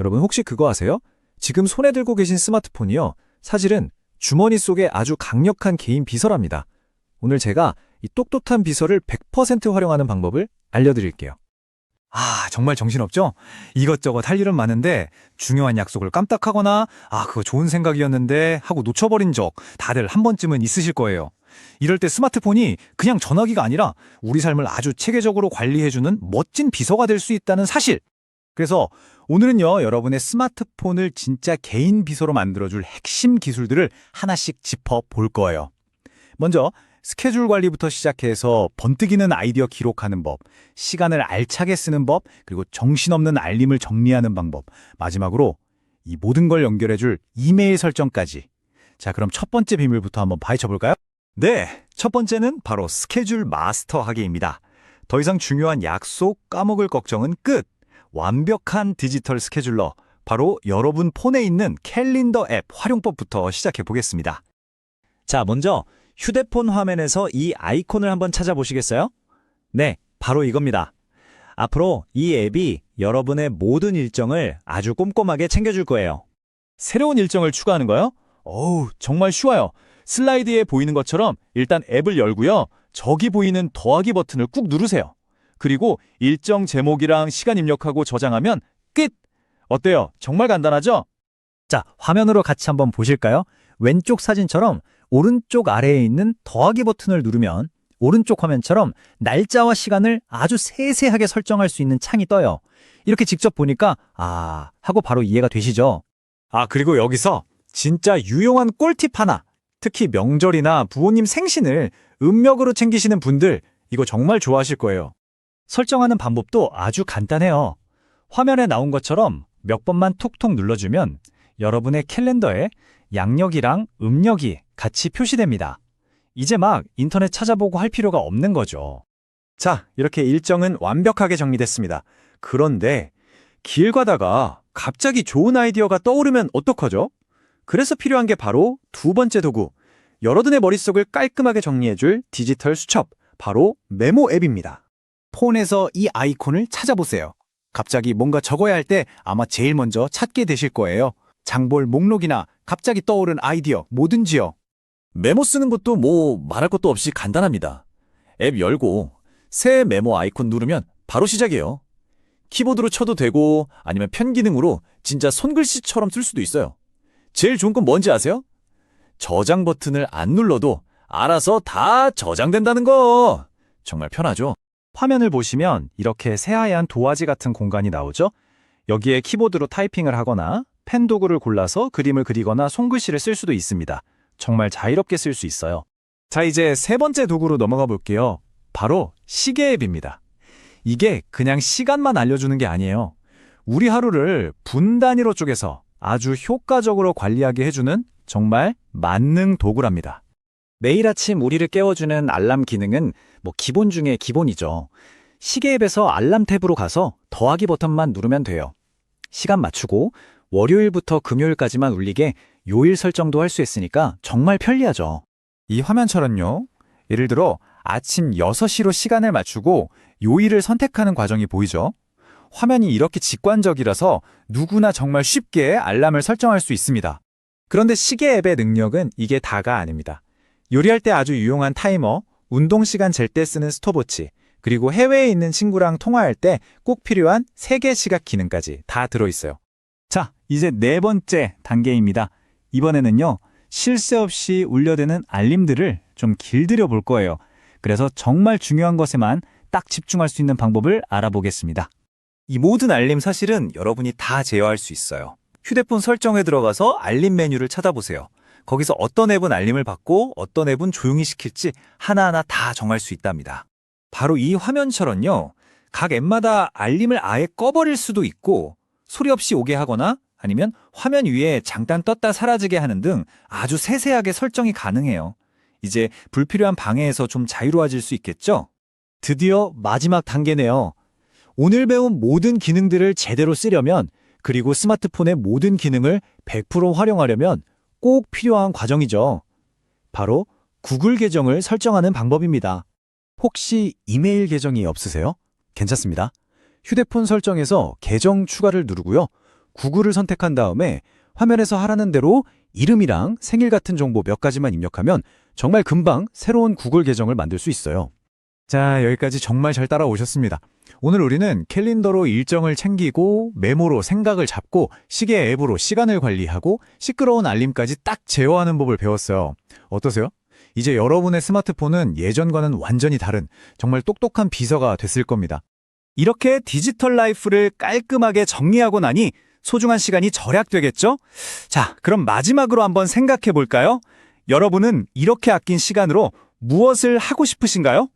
여러분 혹시 그거 아세요? 지금 손에 들고 계신 스마트폰이요. 사실은 주머니 속에 아주 강력한 개인 비서랍니다. 오늘 제가 이 똑똑한 비서를 100% 활용하는 방법을 알려드릴게요. 아, 정말 정신없죠? 이것저것 할 일은 많은데 중요한 약속을 깜빡하거나 아, 그거 좋은 생각이었는데 하고 놓쳐버린 적 다들 한 번쯤은 있으실 거예요. 이럴 때 스마트폰이 그냥 전화기가 아니라 우리 삶을 아주 체계적으로 관리해주는 멋진 비서가 될 수 있다는 사실. 그래서 오늘은요, 여러분의 스마트폰을 진짜 개인 비서로 만들어줄 핵심 기술들을 하나씩 짚어 볼 거예요. 먼저 스케줄 관리부터 시작해서 번뜩이는 아이디어 기록하는 법, 시간을 알차게 쓰는 법, 그리고 정신없는 알림을 정리하는 방법, 마지막으로 이 모든 걸 연결해줄 이메일 설정까지. 자, 그럼 첫 번째 비밀부터 한번 파헤쳐 볼까요? 네, 첫 번째는 바로 스케줄 마스터 하기입니다. 더 이상 중요한 약속, 까먹을 걱정은 끝. 완벽한 디지털 스케줄러, 바로 여러분 폰에 있는 캘린더 앱 활용법부터 시작해 보겠습니다. 자, 먼저 휴대폰 화면에서 이 아이콘을 한번 찾아보시겠어요? 네, 바로 이겁니다. 앞으로 이 앱이 여러분의 모든 일정을 아주 꼼꼼하게 챙겨줄 거예요. 새로운 일정을 추가하는 거요? 어우, 정말 쉬워요. 슬라이드에 보이는 것처럼 일단 앱을 열고요. 저기 보이는 더하기 버튼을 꾹 누르세요. 그리고 일정 제목이랑 시간 입력하고 저장하면 끝! 어때요? 정말 간단하죠? 자, 화면으로 같이 한번 보실까요? 왼쪽 사진처럼 오른쪽 아래에 있는 더하기 버튼을 누르면 오른쪽 화면처럼 날짜와 시간을 아주 세세하게 설정할 수 있는 창이 떠요. 이렇게 직접 보니까 아, 하고 바로 이해가 되시죠? 아, 그리고 여기서 진짜 유용한 꿀팁 하나. 특히 명절이나 부모님 생신을 음력으로 챙기시는 분들, 이거 정말 좋아하실 거예요. 설정하는 방법도 아주 간단해요. 화면에 나온 것처럼 몇 번만 톡톡 눌러주면 여러분의 캘린더에 양력이랑 음력이 같이 표시됩니다. 이제 막 인터넷 찾아보고 할 필요가 없는 거죠. 자, 이렇게 일정은 완벽하게 정리됐습니다. 그런데 길 가다가 갑자기 좋은 아이디어가 떠오르면 어떡하죠? 그래서 필요한 게 바로 두 번째 도구. 여러분의 머릿속을 깔끔하게 정리해줄 디지털 수첩, 바로 메모 앱입니다. 폰에서 이 아이콘을 찾아보세요. 갑자기 뭔가 적어야 할 때 아마 제일 먼저 찾게 되실 거예요. 장볼 목록이나 갑자기 떠오른 아이디어 뭐든지요. 메모 쓰는 것도 뭐 말할 것도 없이 간단합니다. 앱 열고 새 메모 아이콘 누르면 바로 시작이에요. 키보드로 쳐도 되고 아니면 편 기능으로 진짜 손글씨처럼 쓸 수도 있어요. 제일 좋은 건 뭔지 아세요? 저장 버튼을 안 눌러도 알아서 다 저장된다는 거. 정말 편하죠? 화면을 보시면 이렇게 새하얀 도화지 같은 공간이 나오죠? 여기에 키보드로 타이핑을 하거나 펜 도구를 골라서 그림을 그리거나 손글씨를 쓸 수도 있습니다. 정말 자유롭게 쓸 수 있어요. 자, 이제 세 번째 도구로 넘어가 볼게요. 바로 시계 앱입니다. 이게 그냥 시간만 알려주는 게 아니에요. 우리 하루를 분 단위로 쪼개서 아주 효과적으로 관리하게 해주는 정말 만능 도구랍니다. 매일 아침 우리를 깨워주는 알람 기능은 뭐 기본 중에 기본이죠. 시계 앱에서 알람 탭으로 가서 더하기 버튼만 누르면 돼요. 시간 맞추고 월요일부터 금요일까지만 울리게 요일 설정도 할 수 있으니까 정말 편리하죠. 이 화면처럼요. 예를 들어 아침 6시로 시간을 맞추고 요일을 선택하는 과정이 보이죠? 화면이 이렇게 직관적이라서 누구나 정말 쉽게 알람을 설정할 수 있습니다. 그런데 시계 앱의 능력은 이게 다가 아닙니다. 요리할 때 아주 유용한 타이머, 운동 시간 잴 때 쓰는 스톱워치, 그리고 해외에 있는 친구랑 통화할 때 꼭 필요한 세계 시각 기능까지 다 들어있어요. 자, 이제 네 번째 단계입니다. 이번에는요, 쉴새 없이 울려대는 알림들을 좀 길들여 볼 거예요. 그래서 정말 중요한 것에만 딱 집중할 수 있는 방법을 알아보겠습니다. 이 모든 알림 사실은 여러분이 다 제어할 수 있어요. 휴대폰 설정에 들어가서 알림 메뉴를 찾아보세요. 거기서 어떤 앱은 알림을 받고 어떤 앱은 조용히 시킬지 하나하나 다 정할 수 있답니다. 바로 이 화면처럼요. 각 앱마다 알림을 아예 꺼버릴 수도 있고 소리 없이 오게 하거나 아니면 화면 위에 잠깐 떴다 사라지게 하는 등 아주 세세하게 설정이 가능해요. 이제 불필요한 방해에서 좀 자유로워질 수 있겠죠? 드디어 마지막 단계네요. 오늘 배운 모든 기능들을 제대로 쓰려면 그리고 스마트폰의 모든 기능을 100% 활용하려면 꼭 필요한 과정이죠. 바로 구글 계정을 설정하는 방법입니다. 혹시 이메일 계정이 없으세요? 괜찮습니다. 휴대폰 설정에서 계정 추가를 누르고요. 구글을 선택한 다음에 화면에서 하라는 대로 이름이랑 생일 같은 정보 몇 가지만 입력하면 정말 금방 새로운 구글 계정을 만들 수 있어요. 자, 여기까지 정말 잘 따라오셨습니다. 오늘 우리는 캘린더로 일정을 챙기고 메모로 생각을 잡고 시계 앱으로 시간을 관리하고 시끄러운 알림까지 딱 제어하는 법을 배웠어요. 어떠세요? 이제 여러분의 스마트폰은 예전과는 완전히 다른 정말 똑똑한 비서가 됐을 겁니다. 이렇게 디지털 라이프를 깔끔하게 정리하고 나니 소중한 시간이 절약되겠죠? 자, 그럼 마지막으로 한번 생각해 볼까요? 여러분은 이렇게 아낀 시간으로 무엇을 하고 싶으신가요?